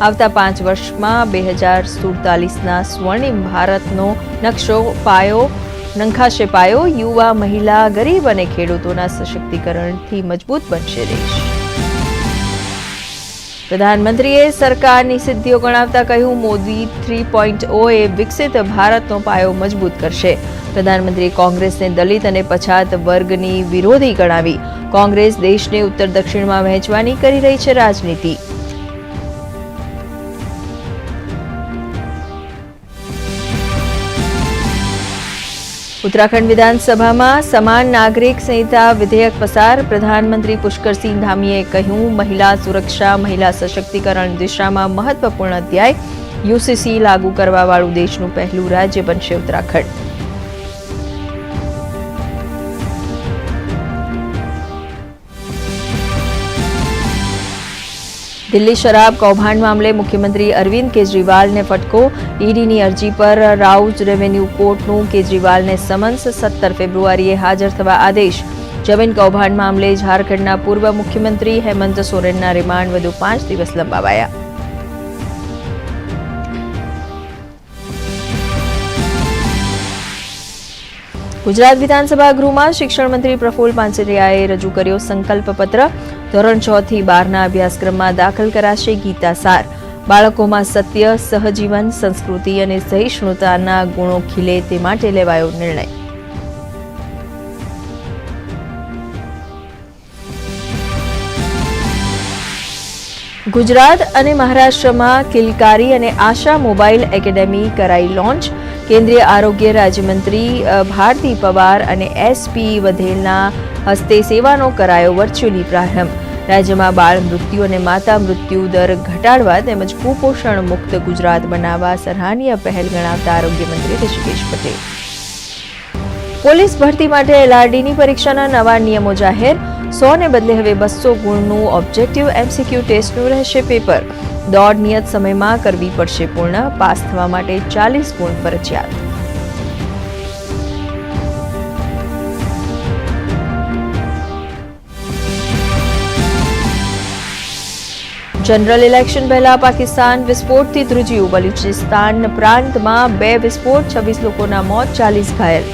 આવતા પાંચ વર્ષમાં બે હજાર સુડતાલીસના સ્વર્ણિમ ભારતનો નકશો પાયો, નંખાશે પાયો, યુવા, મહિલા, ગરીબ અને ખેડૂતોના સશક્તિકરણથી મજબૂત બનશે દેશ. પ્રધાનમંત્રીએ સરકારની સિદ્ધિઓ ગણાવતા કહ્યું, મોદી થ્રી પોઈન્ટ એ વિકસિત ભારતનો પાયો મજબૂત કરશે. પ્રધાનમંત્રીએ કોંગ્રેસને દલિત અને પછાત વર્ગની વિરોધી ગણાવી. કોંગ્રેસ દેશને ઉત્તર દક્ષિણમાં વહેંચવાની કરી રહી છે રાજનીતિ. ઉત્તરાખંડ વિધાનસભામાં સમાન નાગરિક સંહિતા વિધેયક પસાર પ્રધાનમંત્રી પુષ્કરસિંહ ધામીએ કહ્યું, મહિલા સુરક્ષા, મહિલા સશક્તિકરણ દિશામાં મહત્વપૂર્ણ અધ્યાય યુસીસી લાગુ કરવાવાળું દેશનું પહેલું રાજ્ય બનશે ઉત્તરાખંડ. દિલ્હી શરાબ કૌભાંડ મામલે મુખ્યમંત્રી અરવિંદ કેજરીવાલને ફટકો, ઈડીની અરજી પર રાઉઝ રેવન્યુ કોર્ટનું કેજરીવાલને સમન્સ, સત્તર ફેબ્રુઆરીએ હાજર થવા આદેશ. જમીન કૌભાંડ મામલે ઝારખંડના પૂર્વ મુખ્યમંત્રી હેમંત સોરેનના રિમાન્ડ વધુ પાંચ દિવસ લંબાવાયા. ગુજરાત વિધાનસભા ગૃહમાં શિક્ષણ મંત્રી પ્રફુલ પાંચરિયાએ રજૂ કર્યો સંકલ્પ પત્ર ધોરણ છ થી બારના અભ્યાસક્રમમાં દાખલ કરાશે ગીતા સાર. બાળકોમાં સત્ય, સહજીવન, સંસ્કૃતિ અને સહિષ્ણુતાના ગુણો ખીલે તે માટે લેવાયો નિર્ણય. ગુજરાત અને મહારાષ્ટ્રમાં કિલકારી અને આશા મોબાઈલ એકેડેમી કરાઈ લોન્ચ. કેન્દ્રીય આરોગ્ય રાજ્યમંત્રી ભારતી પવાર અને એસપી વધેલના હસ્તે સેવાનો કરાયો વર્ચ્યુઅલી પ્રારંભ. રાજ્યમાં બાળ મૃત્યુ અને માતા મૃત્યુ દર ઘટાડવા તેમજ કુપોષણ મુક્ત ગુજરાત બનાવવા સરાહનીય પહેલ ગણાવતા આરોગ્ય મંત્રી ઋષિકેશ પટેલ. પોલીસ ભરતી માટે એલઆરડીની પરીક્ષાના નવા નિયમો જાહેર. સો ને બદલે હવે બસો ગુણનું ઓબ્જેક્ટિવ એમસીક્યુ ટેસ્ટનું રહેશે પેપર. દોડ નિયત સમયમાં કરવી પડશે પૂર્ણ, પાસ થવા માટે ચાલીસ ગુણ ફરજિયાત. જનરલ ઇલેક્શન પહેલા પાકિસ્તાન વિસ્ફોટથી ધ્રુજ્યું બલુચિસ્તાન પ્રાંતમાં બે વિસ્ફોટ, છવ્વીસ લોકોના મોત, ચાલીસ ઘાયલ.